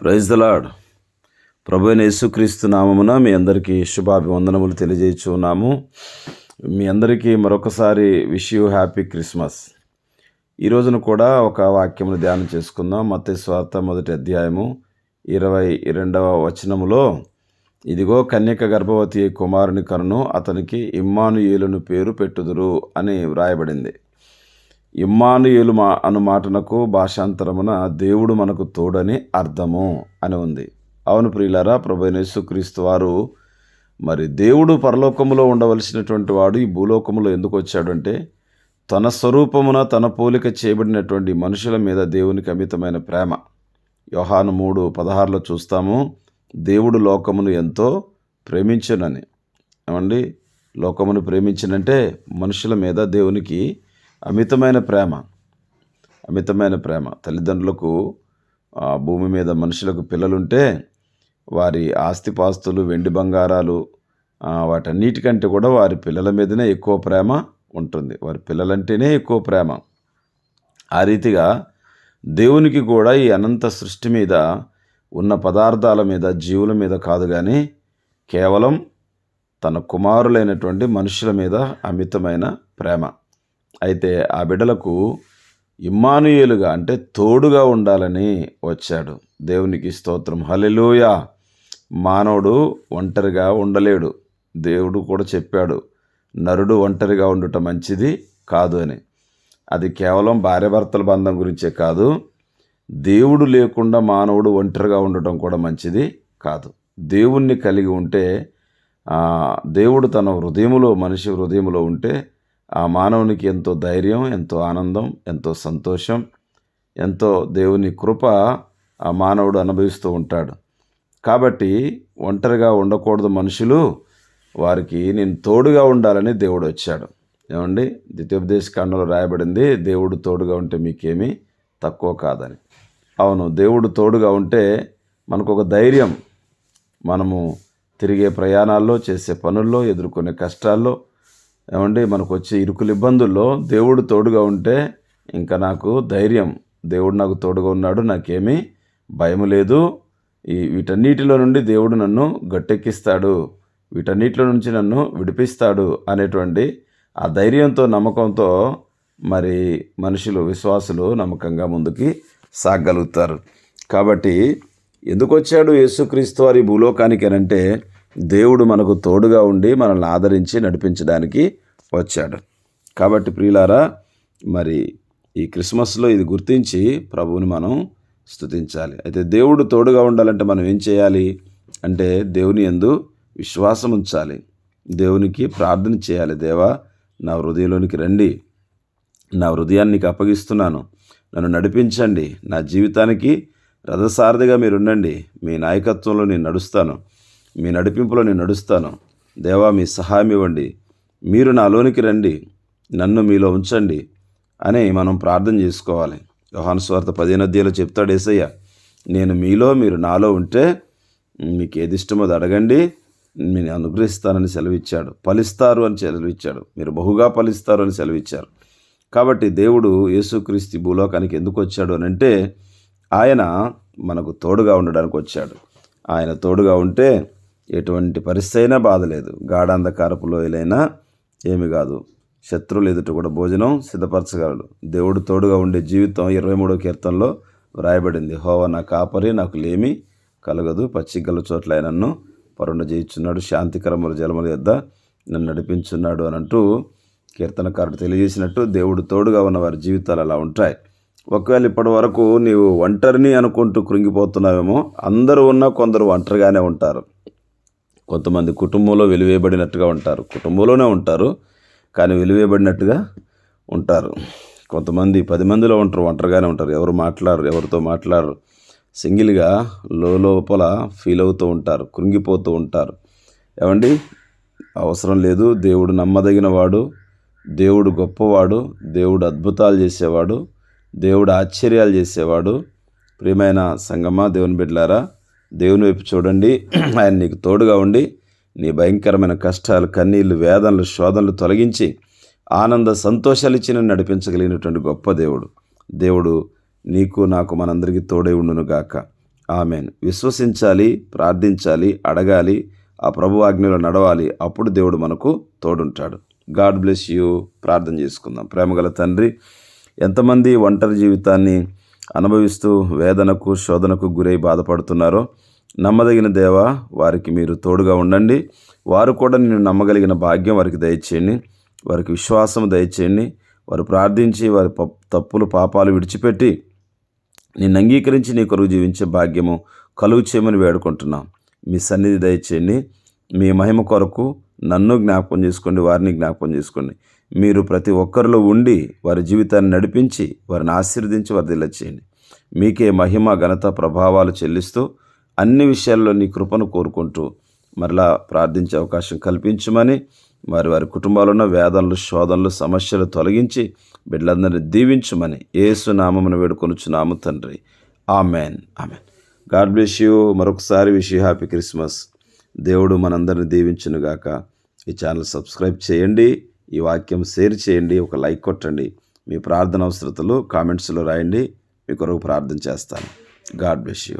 Praise the ప్రభు యేసుక్రీస్తు నామమున మీ అందరికీ శుభాభివందనములు తెలియజేస్తున్నాము మీ అందరికీ మరొకసారి విష్ యూ హ్యాపీ క్రిస్మస్. ఈ రోజున కూడా ఒక వాక్యమును ధ్యానం చేసుకుందాం. మత్తే స్వార్థ మొదటి అధ్యాయము ఇరవై రెండవ వచనములో ఇదిగో కన్యక గర్భవతి కుమారుని కనును అతనికి ఇమ్మానుయేలును పేరు పెట్టుదురు అని వ్రాయబడింది. ఇమ్మానుయేలు మా అను మాటనకు భాషాంతరమున దేవుడు మనకు తోడని అర్థము అని ఉంది. అవును ప్రియులారా ప్రభు యేసుక్రీస్తు వారు మరి దేవుడు పరలోకములో ఉండవలసినటువంటి వాడు ఈ భూలోకములో ఎందుకు వచ్చాడంటే తన స్వరూపమున తన పోలిక చేయబడినటువంటి మనుషుల మీద దేవునికి అమితమైన ప్రేమ. యోహాను మూడు పదహారులో చూస్తాము దేవుడు లోకమును ఎంతో ప్రేమించునని. ఏమండి? లోకమును ప్రేమించినంటే మనుషుల మీద దేవునికి అమితమైన ప్రేమ అమితమైన ప్రేమ. తల్లిదండ్రులకు భూమి మీద మనుషులకు పిల్లలుంటే వారి ఆస్తిపాస్తులు వెండి బంగారాలు వాటన్నిటికంటే కూడా వారి పిల్లల మీదనే ఎక్కువ ప్రేమ ఉంటుంది. వారి పిల్లలంటేనే ఎక్కువ ప్రేమ. ఆ రీతిగా దేవునికి కూడా ఈ అనంత సృష్టి మీద ఉన్న పదార్థాల మీద జీవుల మీద కాదు కానీ కేవలం తన కుమారులైనటువంటి మనుషుల మీద అమితమైన ప్రేమ. అయితే ఆ బిడ్డలకు ఇమ్మానుయేలుగా అంటే తోడుగా ఉండాలని వచ్చాడు. దేవునికి స్తోత్రం. హల్లెలూయా. మానవుడు ఒంటరిగా ఉండలేడు. దేవుడు కూడా చెప్పాడు నరుడు ఒంటరిగా ఉండుట మంచిది కాదు అని. అది కేవలం భార్యాభర్తల బంధం గురించే కాదు దేవుడు లేకుండా మానవుడు ఒంటరిగా ఉండటం కూడా మంచిది కాదు. దేవుణ్ణి కలిగి ఉంటే దేవుడు తన హృదయములో మనిషి హృదయములో ఉంటే ఆ మానవునికి ఎంతో ధైర్యం ఎంతో ఆనందం ఎంతో సంతోషం ఎంతో దేవుని కృప ఆ మానవుడు అనుభవిస్తూ ఉంటాడు. కాబట్టి ఒంటరిగా ఉండకూడదు మనుషులు. వారికి నేను తోడుగా ఉండాలని దేవుడు వచ్చాడు. ఏమండి? ద్వితీయోపదేశ కాండంలో రాయబడింది దేవుడు తోడుగా ఉంటే మీకేమీ తక్కువ కాదని. అవును దేవుడు తోడుగా ఉంటే మనకు ఒక ధైర్యం. మనము తిరిగే ప్రయాణాల్లో చేసే పనుల్లో ఎదుర్కొనే కష్టాల్లో ఏమండి మనకు వచ్చే ఇరుకులు ఇబ్బందుల్లో దేవుడు తోడుగా ఉంటే ఇంకా నాకు ధైర్యం. దేవుడు నాకు తోడుగా ఉన్నాడు నాకేమీ భయం లేదు. ఈ వీటన్నిటిలో నుండి దేవుడు నన్ను గట్టెక్కిస్తాడు. వీటన్నిటిలో నుంచి నన్ను విడిపిస్తాడు అనేటువంటి ఆ ధైర్యంతో నమ్మకంతో మరి మనుషులు విశ్వాసులు నమ్మకంగా ముందుకి సాగలుగుతారు. కాబట్టి ఎందుకు వచ్చాడు యేసుక్రీస్తు వారి భూలోకానికి అనంటే దేవుడు మనకు తోడుగా ఉండి మనల్ని ఆదరించి నడిపించడానికి వచ్చాడు. కాబట్టి ప్రియులారా మరి ఈ క్రిస్మస్లో ఇది గుర్తించి ప్రభువుని మనం స్తుతించాలి. అయితే దేవుడు తోడుగా ఉండాలంటే మనం ఏం చేయాలి అంటే దేవుని యందు విశ్వాసం ఉంచాలి. దేవునికి ప్రార్థన చేయాలి. దేవా నా హృదయంలోనికి రండి. నా హృదయాన్ని నీకు అప్పగిస్తున్నాను. నన్ను నడిపించండి. నా జీవితానికి రథసారథిగా మీరు ఉండండి. మీ నాయకత్వంలో నేను నడుస్తాను. మీ నడిపింపులో నేను నడుస్తాను. దేవా మీ సహాయం ఇవ్వండి. మీరు నాలోనికి రండి. నన్ను మీలో ఉంచండి అని మనం ప్రార్థన చేసుకోవాలి. యోహాను స్వార్థ పదిహేను అధ్యాయంలో చెప్తాడు ఏసయ్య నేను మీలో మీరు నాలో ఉంటే మీకు ఏది ఇష్టమో అది అడగండి. నేను అనుగ్రహిస్తానని సెలవిచ్చాడు. ఫలిస్తారు అని సెలవిచ్చాడు. మీరు బహుగా ఫలిస్తారు అని సెలవిచ్చారు. కాబట్టి దేవుడు యేసుక్రీస్తు భూలోకానికి ఎందుకు వచ్చాడు అని అంటే ఆయన మనకు తోడుగా ఉండడానికి వచ్చాడు. ఆయన తోడుగా ఉంటే ఎటువంటి పరిస్థితి అయినా బాధ లేదు. గాఢాంధకారపు లోయలైనా ఏమి కాదు. శత్రువులు ఎదుట కూడా భోజనం సిద్ధపరచగలడు దేవుడు తోడుగా ఉండే జీవితం ఇరవై మూడో కీర్తనలో వ్రాయబడింది. హోవ నా కాపరి నాకు లేమి కలగదు. పచ్చిగల చోట్ల ఆయన నన్ను పరుండ జయించున్నాడు. శాంతికరముల జలముల యొద్ద నన్ను నడిపించున్నాడు అని అంటూ కీర్తనకారుడు తెలియజేసినట్టు దేవుడు తోడుగా ఉన్న వారి జీవితాలు అలా ఉంటాయి. ఒకవేళ ఇప్పటి వరకు నీవు ఒంటరిని అనుకుంటూ కృంగిపోతున్నావేమో అందరూ ఉన్నా కొందరు ఒంటరిగానే ఉంటారు. కొంతమంది కుటుంబంలో వెలివేయబడినట్టుగా ఉంటారు. కుటుంబంలోనే ఉంటారు కానీ వెలివేయబడినట్టుగా ఉంటారు. కొంతమంది పది మందిలో ఉంటారు ఒంటరిగానే ఉంటారు. ఎవరు మాట్లాడరు ఎవరితో మాట్లాడరు. సింగిల్గా లోపల ఫీల్ అవుతూ ఉంటారు కృంగిపోతూ ఉంటారు. ఏమండి? అవసరం లేదు. దేవుడు నమ్మదగిన వాడు దేవుడు గొప్పవాడు దేవుడు అద్భుతాలు చేసేవాడు దేవుడు ఆశ్చర్యాలు చేసేవాడు. ప్రియమైన సంగమా దేవుని బిడ్డలారా దేవుని వైపు చూడండి. ఆయన నీకు తోడుగా ఉండి నీ భయంకరమైన కష్టాలు కన్నీళ్ళు వేదనలు శోధనలు తొలగించి ఆనంద సంతోషాలు ఇచ్చి నడిపించగలిగినటువంటి గొప్ప దేవుడు. దేవుడు నీకు నాకు మనందరికీ తోడై ఉండును గాక. ఆమెన్. విశ్వసించాలి ప్రార్థించాలి అడగాలి ఆ ప్రభు ఆజ్ఞలో నడవాలి. అప్పుడు దేవుడు మనకు తోడుంటాడు. God bless you. ప్రార్థన చేసుకుందాం. ప్రేమగల తండ్రి ఎంతమంది ఒంటరి జీవితాన్ని అనుభవిస్తూ వేదనకు శోధనకు గురై బాధపడుతున్నారో నమ్మదగిన దేవ వారికి మీరు తోడుగా ఉండండి. వారు కూడా నేను నమ్మగలిగిన భాగ్యం వారికి దయచేయండి. వారికి విశ్వాసం దయచేయండి. వారు ప్రార్థించి వారి తప్పులు పాపాలు విడిచిపెట్టి నిన్ను అంగీకరించి నీ కొరకు జీవించే భాగ్యము కలుగు చేయమని వేడుకుంటున్నాం. మీ సన్నిధి దయచేయండి. మీ మహిమ కొరకు నన్ను జ్ఞాపకం చేసుకోండి. వారిని జ్ఞాపకం చేసుకోండి. మీరు ప్రతి ఒక్కరిలో ఉండి వారి జీవితాన్ని నడిపించి వారిని ఆశీర్వదించి వర్ధిల్ల చేయండి. మీకే మహిమ ఘనత ప్రభావాలు చెల్లిస్తూ అన్ని విషయాల్లో నీ కృపను కోరుకుంటూ మరలా ప్రార్థించే అవకాశం కల్పించమని వారి వారి కుటుంబాల్లో వేదనలు శోధనలు సమస్యలు తొలగించి బిడ్డలందరినీ దీవించమని ఏసు నామమును వేడుకొనుచున్నాము తండ్రి. Amen. Amen. God bless you. మరొకసారి విష్ యూ హ్యాపీ క్రిస్మస్. దేవుడు మనందరిని దీవించునుగాక. ఈ ఛానల్ సబ్స్క్రైబ్ చేయండి. ఈ వాక్యం షేర్ చేయండి ఒక లైక్ కొట్టండి. మీ ప్రార్థన అవసరతలు కామెంట్స్లో రాయండి. మీ కొరకు ప్రార్థన చేస్తాను. God bless you.